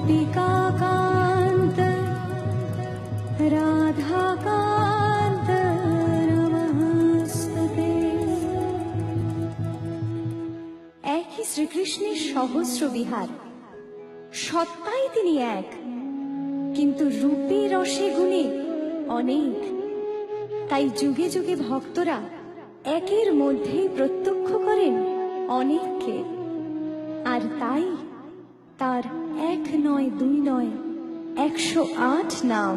गोपिकान्त राधाकान्त একই শ্রীকৃষ্ণের সহস্র বিহার। সত্তাই তিনি এক, কিন্তু রূপে রসে গুণে অনেক। তাই যুগে যুগে ভক্তরা একের মধ্যেই প্রত্যক্ষ করেন অনেককে। আর তাই তার এক নয় দুই নয় একশো আট নাম।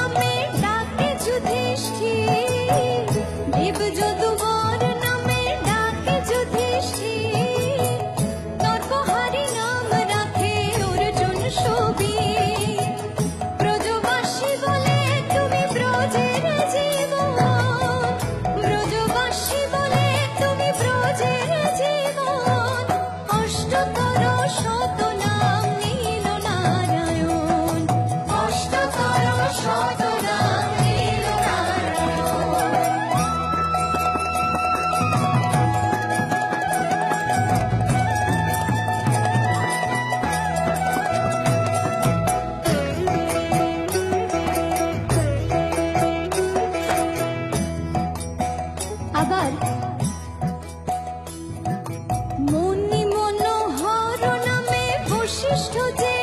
আবার মনি মনোহর নামে বৈশিষ্ট্য যে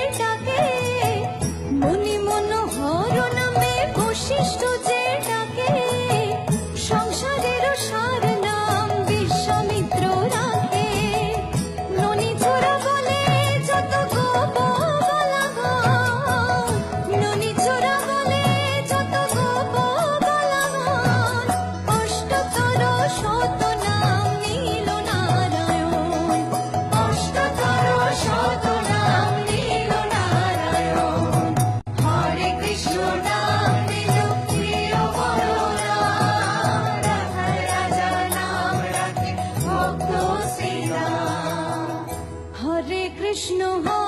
কৃষ্ণ হয়